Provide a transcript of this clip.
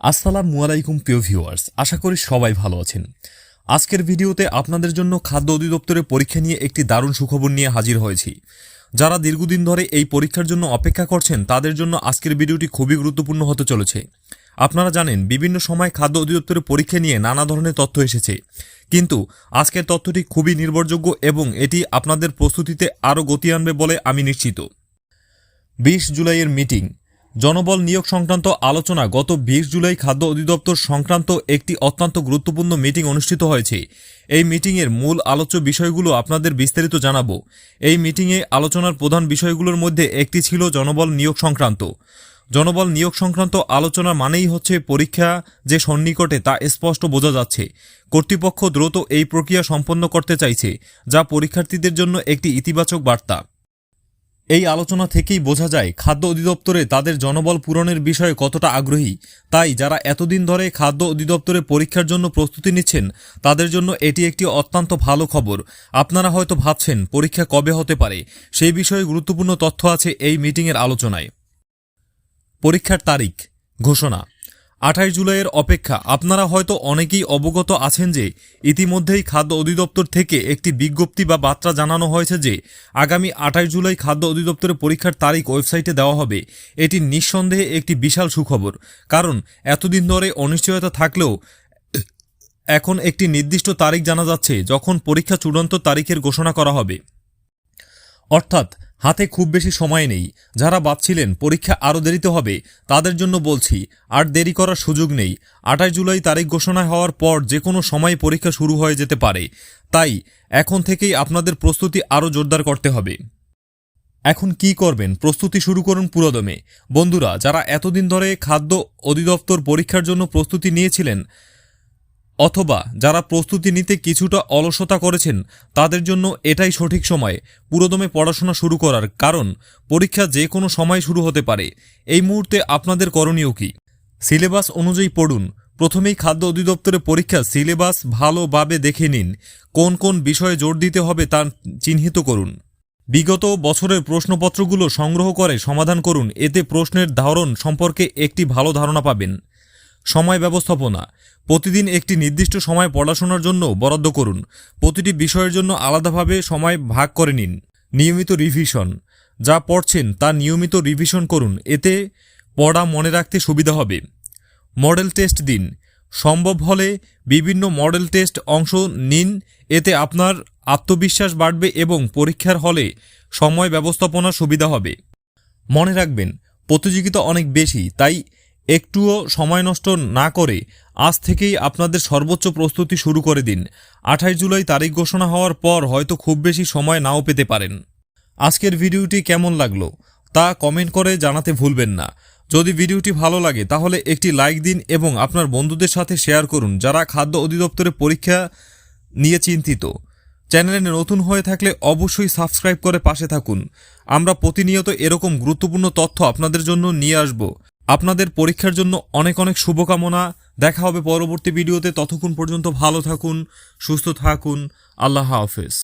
আসসালামু আলাইকুম, প্রিয় ভিউয়ার্স। আশা করি সবাই ভালো আছেন। আজকের ভিডিওতে আপনাদের জন্য খাদ্য অধিদপ্তরের পরীক্ষা নিয়ে একটি দারুণ সুখবর নিয়ে হাজির হয়েছি। যারা দীর্ঘদিন ধরে এই পরীক্ষার জন্য অপেক্ষা করছেন, তাদের জন্য আজকের ভিডিওটি খুবই গুরুত্বপূর্ণ হতে চলেছে। আপনারা জানেন, বিভিন্ন সময় খাদ্য অধিদপ্তরের পরীক্ষা নিয়ে নানা ধরনের তথ্য এসেছে। কিন্তু আজকের তথ্যটি খুবই নির্ভরযোগ্য এবং এটি আপনাদের প্রস্তুতিতে আরও গতি আনবে বলে আমি নিশ্চিত। বিশ জুলাইয়ের মিটিং। জনবল নিয়োগ সংক্রান্ত আলোচনা গত বিশ জুলাই খাদ্য অধিদপ্তর সংক্রান্ত একটি অত্যন্ত গুরুত্বপূর্ণ মিটিং অনুষ্ঠিত হয়েছে। এই মিটিংয়ের মূল আলোচ্য বিষয়গুলো আপনাদের বিস্তারিত জানাব। এই মিটিংয়ে আলোচনার প্রধান বিষয়গুলোর মধ্যে একটি ছিল জনবল নিয়োগ সংক্রান্ত। জনবল নিয়োগ সংক্রান্ত আলোচনা মানেই হচ্ছে পরীক্ষা যে সন্নিকটে তা স্পষ্ট বোঝা যাচ্ছে। কর্তৃপক্ষ দ্রুত এই প্রক্রিয়া সম্পন্ন করতে চাইছে, যা পরীক্ষার্থীদের জন্য একটি ইতিবাচক বার্তা। এই আলোচনা থেকেই বোঝা যায়, খাদ্য অধিদপ্তরে তাদের জনবল পূরণের বিষয়ে কতটা আগ্রহী। তাই যারা এতদিন ধরে খাদ্য অধিদপ্তরে পরীক্ষার জন্য প্রস্তুতি নিচ্ছেন, তাদের জন্য এটি একটি অত্যন্ত ভালো খবর। আপনারা হয়তো ভাবছেন, পরীক্ষা কবে হতে পারে? সেই বিষয়ে গুরুত্বপূর্ণ তথ্য আছে এই মিটিংয়ের আলোচনায়। পরীক্ষার তারিখ, ঘোষণা। আঠাশ জুলাইয়ের অপেক্ষা। আপনারা হয়তো অনেকেই অবগত আছেন যে ইতিমধ্যেই খাদ্য অধিদপ্তর থেকে একটি বিজ্ঞপ্তি বা বার্তা জানানো হয়েছে যে আগামী আঠাশ জুলাই খাদ্য অধিদপ্তরের পরীক্ষার তারিখ ওয়েবসাইটে দেওয়া হবে। এটি নিঃসন্দেহে একটি বিশাল সুখবর। কারণ এতদিন ধরে অনিশ্চয়তা থাকলেও এখন একটি নির্দিষ্ট তারিখ জানা যাচ্ছে, যখন পরীক্ষা চূড়ান্ত তারিখের ঘোষণা করা হবে। অর্থাৎ হাতে খুব বেশি সময় নেই। যারা ভাবছিলেন পরীক্ষা আরও দেরিতে হবে, তাদের জন্য বলছি, আর দেরি করার সুযোগ নেই। আঠাশ জুলাই তারিখ ঘোষণা হওয়ার পর যে কোনো সময় পরীক্ষা শুরু হয়ে যেতে পারে। তাই, এখন থেকেই আপনাদের প্রস্তুতি আরও জোরদার করতে হবে। এখন কি করবেন? প্রস্তুতি শুরু করুন পুরোদমে। বন্ধুরা, যারা এতদিন ধরে খাদ্য অধিদপ্তর পরীক্ষার জন্য প্রস্তুতি নিয়েছিলেন অথবা যারা প্রস্তুতি নিতে কিছুটা অলসতা করেছেন, তাদের জন্য এটাই সঠিক সময় পুরোদমে পড়াশোনা শুরু করার কারণ পরীক্ষা যে কোনো সময় শুরু হতে পারে। এই মুহূর্তে আপনাদের করণীয় কি? সিলেবাস অনুযায়ী পড়ুন। প্রথমেই খাদ্য অধিদপ্তরের পরীক্ষা সিলেবাস ভালোভাবে দেখে নিন। কোন কোন বিষয়ে জোর দিতে হবে তা চিহ্নিত করুন। বিগত বছরের প্রশ্নপত্রগুলো সংগ্রহ করে সমাধান করুন। এতে প্রশ্নের ধরন সম্পর্কে একটি ভালো ধারণা পাবেন। সময় ব্যবস্থাপনা। প্রতিদিন একটি নির্দিষ্ট সময় পড়াশোনার জন্য বরাদ্দ করুন। প্রতিটি বিষয়ের জন্য আলাদাভাবে সময় ভাগ করে নিন। নিয়মিত রিভিশন। যা পড়ছেন তা নিয়মিত রিভিশন করুন। এতে পড়া মনে রাখতে সুবিধা হবে। মডেল টেস্ট দিন। সম্ভব হলে বিভিন্ন মডেল টেস্ট অংশ নিন। এতে আপনার আত্মবিশ্বাস বাড়বে এবং পরীক্ষার হলে সময় ব্যবস্থাপনার সুবিধা হবে। মনে রাখবেন, প্রতিযোগিতা অনেক বেশি, তাই একটুও সময় নষ্ট না করে আজ থেকেই আপনাদের সর্বোচ্চ প্রস্তুতি শুরু করে দিন। আঠাশ জুলাই তারিখ ঘোষণা হওয়ার পর হয়তো খুব বেশি সময় নাও পেতে পারেন। আজকের ভিডিওটি কেমন লাগল তা কমেন্ট করে জানাতে ভুলবেন না। যদি ভিডিওটি ভালো লাগে তাহলে একটি লাইক দিন এবং আপনার বন্ধুদের সাথে শেয়ার করুন যারা খাদ্য অধিদপ্তরের পরীক্ষা নিয়ে চিন্তিত। চ্যানেলে নতুন হয়ে থাকলে অবশ্যই সাবস্ক্রাইব করে পাশে থাকুন। আমরা প্রতিনিয়ত এরকম গুরুত্বপূর্ণ তথ্য আপনাদের জন্য নিয়ে আসব। আপনাদের পরীক্ষার জন্য অনেক অনেক শুভকামনা। দেখা হবে পরবর্তী ভিডিওতে। ততক্ষণ পর্যন্ত ভালো থাকুন, সুস্থ থাকুন। আল্লাহ হাফেজ।